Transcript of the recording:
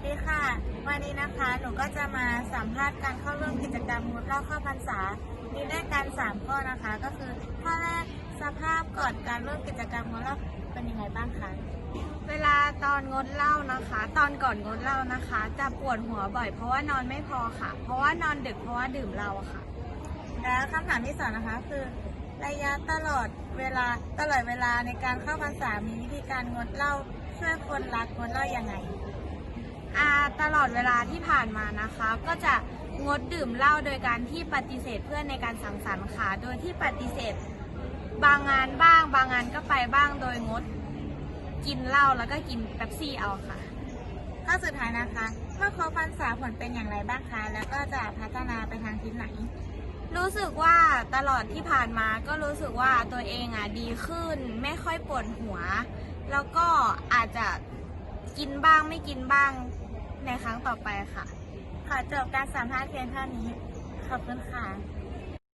วัสดีค่ะ วันนี้นะคะหนูก็จะมาสัมภาษณ์การเข้าร่วมกิจกรรมงดเหล่าเข้าพรรษามีด้วยกัน3ข้อนะคะ ก็คือข้อแรกสภาพก่อนการร่วมกิจกรรมงดเหล่าเป็นยังไงบ้างคะเวลาตอนงดเหล้านะคะ ตอนก่อนงดเหล้านะคะ จะปวดหัวบ่อย เพราะว่านอนไม่พอค่ะ เพราะว่านอนดึกเพราะว่าดื่มเหล้าอะค่ะ แล้วคำถามที่สองนะคะคือระยะตลอดเวลาตลอดเวลาในการเข้าพรรษามีวิธีการงดเหล้าช่วยคนรักงดเหล้ายังไง อาตลอดเวลาที่ผ่านมานะคะ ก็จะงดดื่มเหล้าโดยการที่ปฏิเสธเพื่อนในการสังสรรค์ค่ะ โดยที่ปฏิเสธบางงานบ้าง บางงานก็ไปบ้างโดยงดกินเหล้าแล้วก็กินเป๊ปซี่เอาค่ะข้อสุดท้ายนะคะเมื่อครบพรรษาผลเป็นอย่างไรบ้างคะ แล้วก็จะพัฒนาไปทางทิศไหน รู้สึกว่าตลอดที่ผ่านมาก็รู้สึกว่าตัวเองอะดีขึ้น ไม่ค่อยปวดหัว แล้วก็อาจจะกินบ้างไม่กินบ้าง ในครั้งต่อไปค่ะขอจบการสัมภาษณ์เพียงเท่านี้ ขอบคุณค่ะ